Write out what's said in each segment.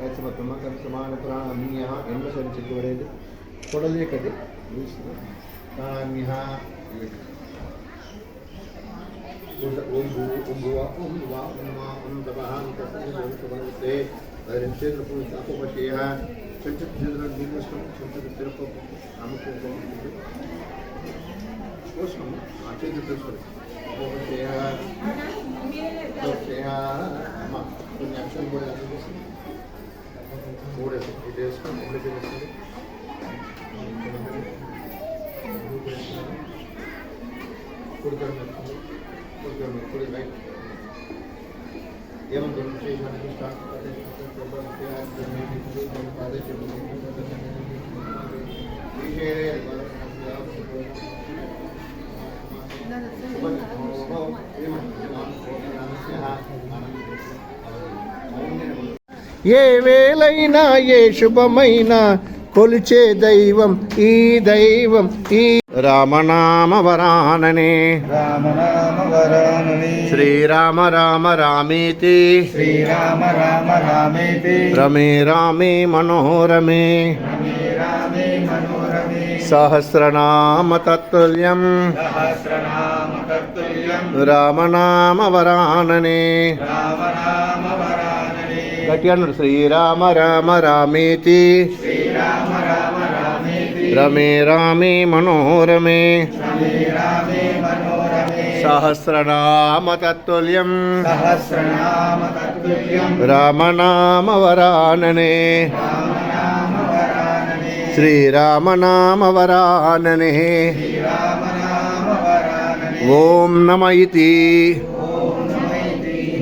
ऐसे मत मम कर समान पुराण अन्य एन्म सर चित्तवड़ेद ಕೊಡಲಿ ಕಡೆ ತಾನ್ಯಹ ಒಂಬು ಒಂಬುವ ಒಂಬುವ ಉಮ್ಮ ಒಂದವಹ ಅಂತಸ್ತೆ ಕ್ಷೇತ್ರ ಅಪವಶೇಯ ಚಂಚತ್ ಕ್ಷೇತ್ರ ನಿರ್ಮಿಸ್ತು ಚಂಚತ್ ತಿರುಪ ಅನುಕೂಲ ಕೋಸ್ಮಂ ಆ ಕ್ಷೇತ್ರ ತಿರುಪತಿ ಅಪವಶೇಯ మూడు ఇది వేసుకొని మూడు వేసుకొని కుడి కన్ను కుడి కన్ను కుడి రైట్ ఏమంటారు చేసానికి స్టార్ట్ ఏ వేలైనా ఏ శుభమైనా కొలిచే దైవం ఈ దైవం ఈ రామనామ వరానని శ్రీరామ రామ రామేతి శ్రీరామ రామ రామేతి రమే రామే మనోరమే రమే రామే మనోరమే సహస్రనామ తత్తుల్యం సహస్రనామ తత్తుల్యం రామనామవరాననే. రామనామ వరానని శ్రీరామ రామ రామేతి. శ్రీరామ రామ రామేతి రమే రామే మనోరమే. రమే రామే మనోరమే. సహస్రనామ తత్తుల్యం తత్తుల్యం రామనామవరాననే. రామనామ వరానని శ్రీరామనామవరాననే శ్రీరామనామ వరానని ఓం నమ ఇతి ఓం నమైతి జై శ్రీరామ్ జై శ్రీరామ్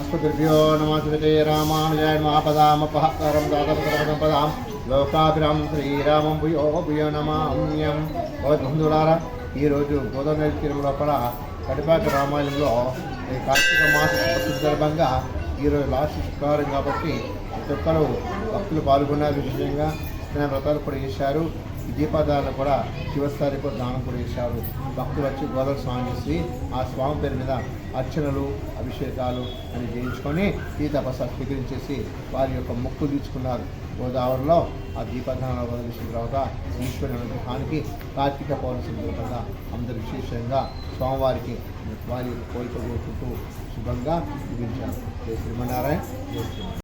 అస్మృతిభ్యో నమస్తే రామానుజాయ పదాం ఈరోజు గోదావరి తీరం లోపల కడిపాక రామాయణంలో ఈ కార్తీక మాస సందర్భంగా ఈరోజు లాస్ట్ శుక్రవారం కాబట్టి ప్రతి ఒక్కరు భక్తులు పాల్గొన్నారు. విశేషంగా వ్రతాలు కూడా చేశారు. ఈ కూడా శివస్థాయి కూడా దానం కూడా చేశారు. భక్తులు వచ్చి గోదావరి స్నానం చేసి ఆ స్వామి పేరు మీద అర్చనలు అభిషేకాలు అని చేయించుకొని ఈ తపస్సు స్వీకరించేసి వారి యొక్క మొక్కు తీర్చుకున్నారు. గోదావరిలో ఆ దీపదానం వదిలిసిన తర్వాత ఈశ్వరుని అనుగ్రహానికి కార్తీక పౌర్ణమి సందర్భంగా అందరూ విశేషంగా స్వామివారికి వారి కోరిక కోరుకుంటూ శుభంగా ముగించారు. శ్రీమన్నారాయణ శ్రీమన్నారాయణ.